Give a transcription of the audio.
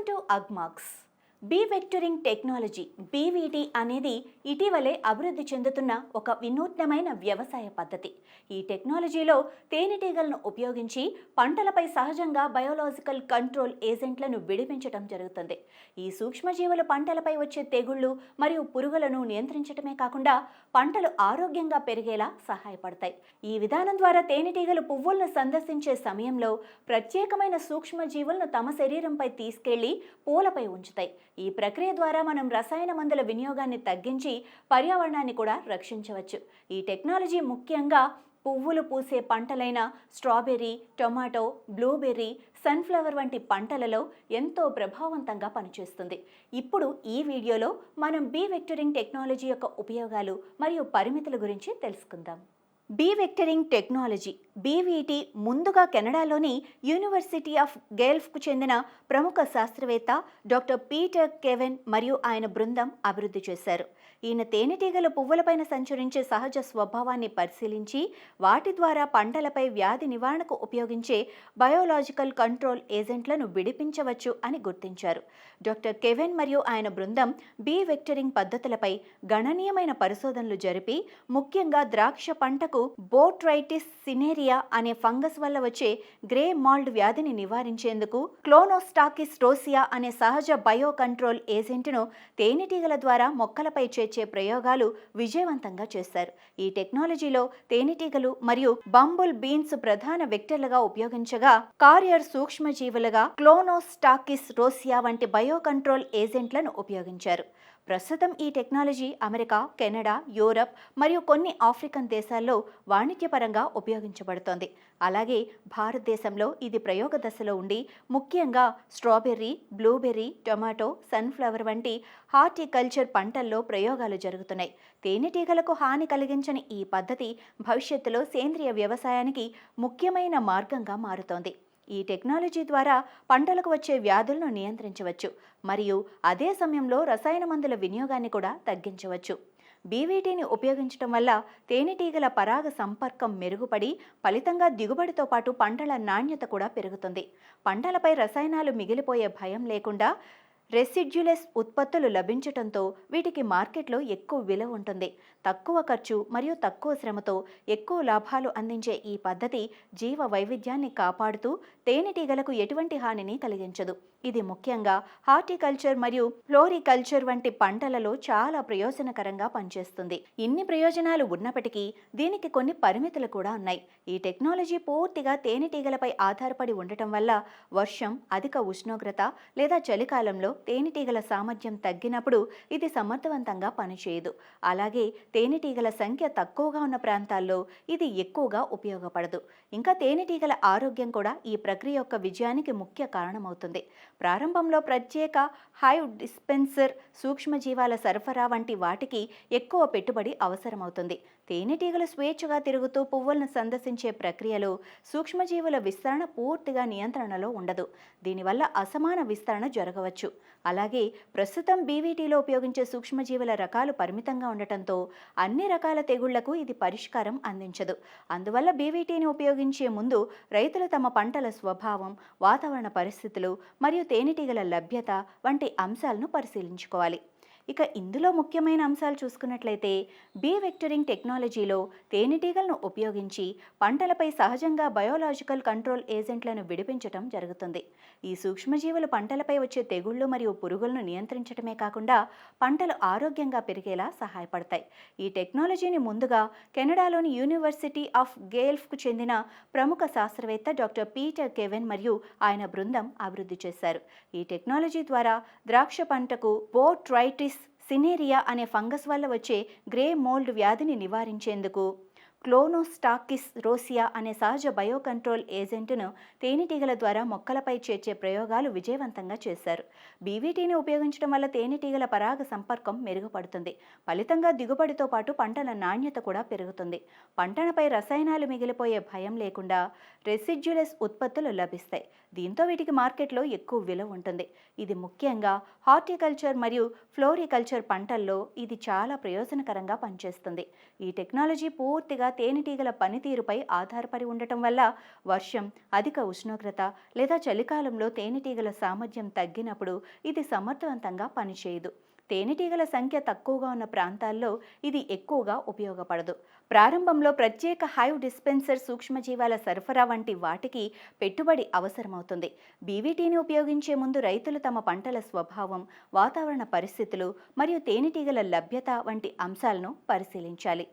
Welcome to UgMarks. Bee vectoring technology BVT అనేది ఇటీవలే అభివృద్ధి చెందుతున్న ఒక వినూత్నమైన వ్యవసాయ పద్ధతి. ఈ టెక్నాలజీలో తేనెటీగలను ఉపయోగించి పంటలపై సహజంగా బయోలాజికల్ కంట్రోల్ ఏజెంట్లను విడిపించడం జరుగుతుంది. ఈ సూక్ష్మజీవులు పంటలపై వచ్చే తెగుళ్ళు మరియు పురుగులను నియంత్రించడమే కాకుండా పంటలు ఆరోగ్యంగా పెరిగేలా సహాయపడతాయి. ఈ విధానం ద్వారా తేనెటీగలు పువ్వులను సందర్శించే సమయంలో ప్రత్యేకమైన సూక్ష్మజీవులను తమ శరీరంపై తీసుకెళ్ళి పూలపై ఉంచుతాయి. ఈ ప్రక్రియ ద్వారా మనం రసాయన మందుల వినియోగాన్ని తగ్గించి పర్యావరణాన్ని కూడా రక్షించవచ్చు. ఈ టెక్నాలజీ ముఖ్యంగా పువ్వులు పూసే పంటలైన స్ట్రాబెర్రీ టొమాటో బ్లూబెర్రీ సన్ఫ్లవర్ వంటి పంటలలో ఎంతో ప్రభావవంతంగా పనిచేస్తుంది. ఇప్పుడు ఈ వీడియోలో మనం బీ వెక్టరింగ్ టెక్నాలజీ యొక్క ఉపయోగాలు మరియు పరిమితుల గురించి తెలుసుకుందాం. బీ వెక్టరింగ్ టెక్నాలజీ బీవీటీ ముందుగా కెనడాలోని యూనివర్సిటీ ఆఫ్ గేల్ఫ్కు చెందిన ప్రముఖ శాస్త్రవేత్త డాక్టర్ పీటర్ కెవెన్ మరియు ఆయన బృందం అభివృద్ధి చేశారు. ఈయన తేనెటీగల పువ్వులపైన సంచరించే సహజ స్వభావాన్ని పరిశీలించి వాటి ద్వారా పంటలపై వ్యాధి నివారణకు ఉపయోగించే బయోలాజికల్ కంట్రోల్ ఏజెంట్లను విడిపించవచ్చు అని గుర్తించారు. డాక్టర్ కెవెన్ మరియు ఆయన బృందం బీ వెక్టరింగ్ పద్ధతులపై గణనీయమైన పరిశోధనలు జరిపి ముఖ్యంగా ద్రాక్ష పంటకు బోట్రైటిస్ సినేరియా అనే ఫంగస్ వల్ల వచ్చే గ్రే మాల్డ్ వ్యాధిని నివారించేందుకు క్లోనోస్టాకిస్ రోసియా అనే సహజ బయో కంట్రోల్ ఏజెంట్ను తేనెటీగల ద్వారా మొక్కలపై చేర్చే ప్రయోగాలు విజయవంతంగా చేశారు. ఈ టెక్నాలజీలో తేనెటీగలు మరియు బంబుల్ బీన్స్ ప్రధాన వెక్టర్లుగా ఉపయోగించగా కారియర్ సూక్ష్మజీవులుగా క్లోనోస్టాకిస్ రోసియా వంటి బయో కంట్రోల్ ఏజెంట్లను ఉపయోగించారు. ప్రస్తుతం ఈ టెక్నాలజీ అమెరికా కెనడా యూరప్ మరియు కొన్ని ఆఫ్రికన్ దేశాల్లో వాణిజ్యపరంగా ఉపయోగించబడుతోంది. అలాగే భారతదేశంలో ఇది ప్రయోగ దశలో ఉండి ముఖ్యంగా స్ట్రాబెర్రీ బ్లూబెర్రీ టొమాటో సన్ఫ్లవర్ వంటి హార్టికల్చర్ పంటల్లో ప్రయోగాలు జరుగుతున్నాయి. తేనెటీగలకు హాని కలిగించని ఈ పద్ధతి భవిష్యత్తులో సేంద్రియ వ్యవసాయానికి ముఖ్యమైన మార్గంగా మారుతోంది. ఈ టెక్నాలజీ ద్వారా పంటలకు వచ్చే వ్యాధులను నియంత్రించవచ్చు మరియు అదే సమయంలో రసాయన మందుల వినియోగాన్ని కూడా తగ్గించవచ్చు. బీవీటీని ఉపయోగించడం వల్ల తేనెటీగల పరాగ సంపర్కం మెరుగుపడి ఫలితంగా దిగుబడితో పాటు పంటల నాణ్యత కూడా పెరుగుతుంది. పంటలపై రసాయనాలు మిగిలిపోయే భయం లేకుండా రెసిడ్యులెస్ ఉత్పత్తులు లభించటంతో వీటికి మార్కెట్లో ఎక్కువ విలువ ఉంటుంది. తక్కువ ఖర్చు మరియు తక్కువ శ్రమతో ఎక్కువ లాభాలు అందించే ఈ పద్ధతి జీవ వైవిధ్యాన్ని కాపాడుతూ తేనెటీగలకు ఎటువంటి హానిని కలిగించదు. ఇది ముఖ్యంగా హార్టికల్చర్ మరియు ఫ్లోరికల్చర్ వంటి పంటలలో చాలా ప్రయోజనకరంగా పనిచేస్తుంది. ఇన్ని ప్రయోజనాలు ఉన్నప్పటికీ దీనికి కొన్ని పరిమితులు కూడా ఉన్నాయి. ఈ టెక్నాలజీ పూర్తిగా తేనెటీగలపై ఆధారపడి ఉండటం వల్ల వర్షం అధిక ఉష్ణోగ్రత లేదా చలికాలంలో తేనెటీగల సామర్థ్యం తగ్గినప్పుడు ఇది సమర్థవంతంగా పనిచేయదు. అలాగే తేనెటీగల సంఖ్య తక్కువగా ఉన్న ప్రాంతాల్లో ఇది ఎక్కువగా ఉపయోగపడదు. ఇంకా తేనెటీగల ఆరోగ్యం కూడా ఈ ప్రక్రియ యొక్క విజయానికి ముఖ్య కారణమవుతుంది. ప్రారంభంలో ప్రత్యేక హైవ్ డిస్పెన్సర్ సూక్ష్మజీవాల సరఫరా వంటి వాటికి ఎక్కువ పెట్టుబడి అవసరమవుతుంది. తేనెటీగలు స్వేచ్ఛగా తిరుగుతూ పువ్వులను సందర్శించే ప్రక్రియలో సూక్ష్మజీవుల విస్తరణ పూర్తిగా నియంత్రణలో ఉండదు. దీనివల్ల అసమాన విస్తరణ జరగవచ్చు. అలాగే ప్రస్తుతం బీవీటీలో ఉపయోగించే సూక్ష్మజీవుల రకాలు పరిమితంగా ఉండటంతో అన్ని రకాల తెగుళ్ళకు ఇది పరిష్కారం అందించదు. అందువల్ల బీవీటీని ఉపయోగించే ముందు రైతులు తమ పంటల స్వభావం వాతావరణ పరిస్థితులు మరియు తేనెటీగల లభ్యత వంటి అంశాలను పరిశీలించుకోవాలి. ఇక ఇందులో ముఖ్యమైన అంశాలు చూసుకున్నట్లయితే బీ వెక్టరింగ్ టెక్నాలజీలో తేనెటీగలను ఉపయోగించి పంటలపై సహజంగా బయోలాజికల్ కంట్రోల్ ఏజెంట్లను విడిపించటం జరుగుతుంది. ఈ సూక్ష్మజీవులు పంటలపై వచ్చే తెగుళ్ళు మరియు పురుగులను నియంత్రించడమే కాకుండా పంటలు ఆరోగ్యంగా పెరిగేలా సహాయపడతాయి. ఈ టెక్నాలజీని ముందుగా కెనడాలోని యూనివర్సిటీ ఆఫ్ గేల్ఫ్కు చెందిన ప్రముఖ శాస్త్రవేత్త డాక్టర్ పీటర్ కెవెన్ మరియు ఆయన బృందం అభివృద్ధి చేశారు. ఈ టెక్నాలజీ ద్వారా ద్రాక్ష పంటకు బోట్రైటిస్ సినేరియా అనే ఫంగస్ వల్ల వచ్చే గ్రే మోల్డ్ వ్యాధిని నివారించేందుకు. క్లోనోస్టాకిస్ రోసియా అనే సహజ బయో కంట్రోల్ ఏజెంట్ను తేనెటీగల ద్వారా మొక్కలపై చేర్చే ప్రయోగాలు విజయవంతంగా చేశారు. బీవీటీని ఉపయోగించడం వల్ల తేనెటీగల పరాగ సంపర్కం మెరుగుపడుతుంది. ఫలితంగా దిగుబడితో పాటు పంటల నాణ్యత కూడా పెరుగుతుంది. పంటలపై రసాయనాలు మిగిలిపోయే భయం లేకుండా రెసిడ్యులస్ ఉత్పత్తులు లభిస్తాయి. దీంతో వీటికి మార్కెట్లో ఎక్కువ విలువ ఉంటుంది. ఇది ముఖ్యంగా హార్టికల్చర్ మరియు ఫ్లోరికల్చర్ పంటల్లో ఇది చాలా ప్రయోజనకరంగా పనిచేస్తుంది. ఈ టెక్నాలజీ పూర్తిగా తేనెటీగల పనితీరుపై ఆధారపడి ఉండటం వల్ల వర్షం అధిక ఉష్ణోగ్రత లేదా చలికాలంలో తేనెటీగల సామర్థ్యం తగ్గినప్పుడు ఇది సమర్థవంతంగా పనిచేయదు. తేనెటీగల సంఖ్య తక్కువగా ఉన్న ప్రాంతాల్లో ఇది ఎక్కువగా ఉపయోగపడదు. ప్రారంభంలో ప్రత్యేక హైవ్ డిస్పెన్సర్ సూక్ష్మజీవాల సరఫరా వంటి వాటికి పెట్టుబడి అవసరమవుతుంది. బీవీటీని ఉపయోగించే ముందు రైతులు తమ పంటల స్వభావం వాతావరణ పరిస్థితులు మరియు తేనెటీగల లభ్యత వంటి అంశాలను పరిశీలించాలి.